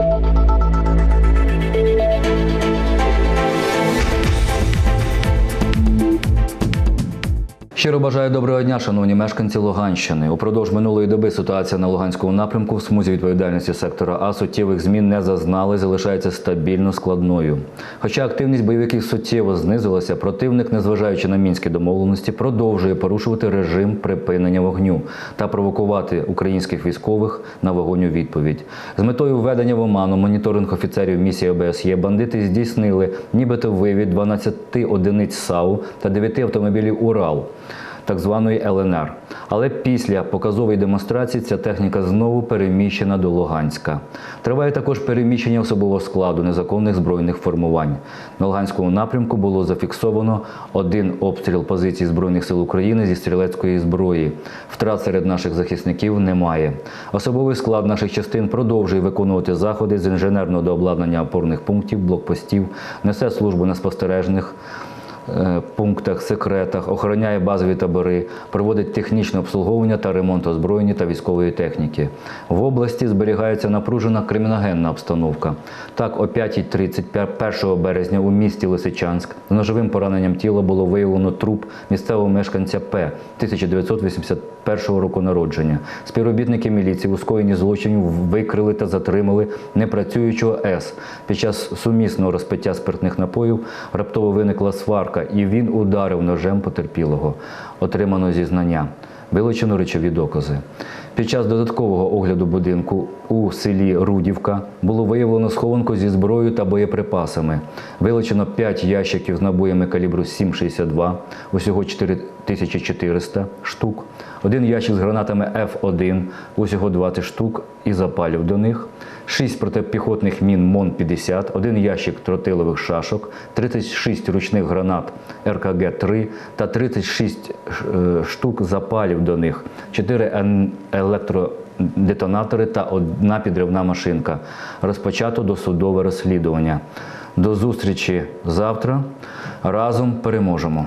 Música Щиро бажаю доброго дня, шановні мешканці Луганщини. Упродовж минулої доби ситуація на Луганському напрямку в смузі відповідальності сектора А суттєвих змін не зазнали, залишається стабільно складною. Хоча активність бойовиків суттєво знизилася, противник, незважаючи на мінські домовленості, продовжує порушувати режим припинення вогню та провокувати українських військових на вогонь у відповідь. З метою введення в оману моніторинг офіцерів місії ОБСЄ бандити здійснили нібито вивід 12 одиниць САУ та 9 автомобілів Урал так званої ЛНР. Але після показової демонстрації ця техніка знову переміщена до Луганська. Триває також переміщення особового складу незаконних збройних формувань. На Луганському напрямку було зафіксовано один обстріл позицій Збройних сил України зі стрілецької зброї. Втрат серед наших захисників немає. Особовий склад наших частин продовжує виконувати заходи з інженерного дообладнання опорних пунктів, блокпостів, несе службу на спостережних пунктах, секретах, охороняє базові табори, проводить технічне обслуговування та ремонт озброєння та військової техніки. В області зберігається напружена криміногенна обстановка. Так, о 5.30 1 березня у місті Лисичанськ з ножовим пораненням тіла було виявлено труп місцевого мешканця П 1981 року народження. Співробітники міліції у скоєнні злочинів викрили та затримали непрацюючого С. Під час сумісного розпиття спиртних напоїв раптово виникла сварка, і він ударив ножем потерпілого. Отримано зізнання. Вилучено речові докази. Під час додаткового огляду будинку у селі Рудівка було виявлено схованку зі зброєю та боєприпасами. Вилучено 5 ящиків з набоями калібру 7,62, усього 4400 штук, один ящик з гранатами F1, усього 20 штук і запалів до них, 6 протипіхотних мін МОН-50, один ящик тротилових шашок, 36 ручних гранат РКГ-3 та 36 е, штук запалів до них, 4 електродетонатори та одна підривна машинка. Розпочато досудове розслідування. До зустрічі завтра. Разом переможемо.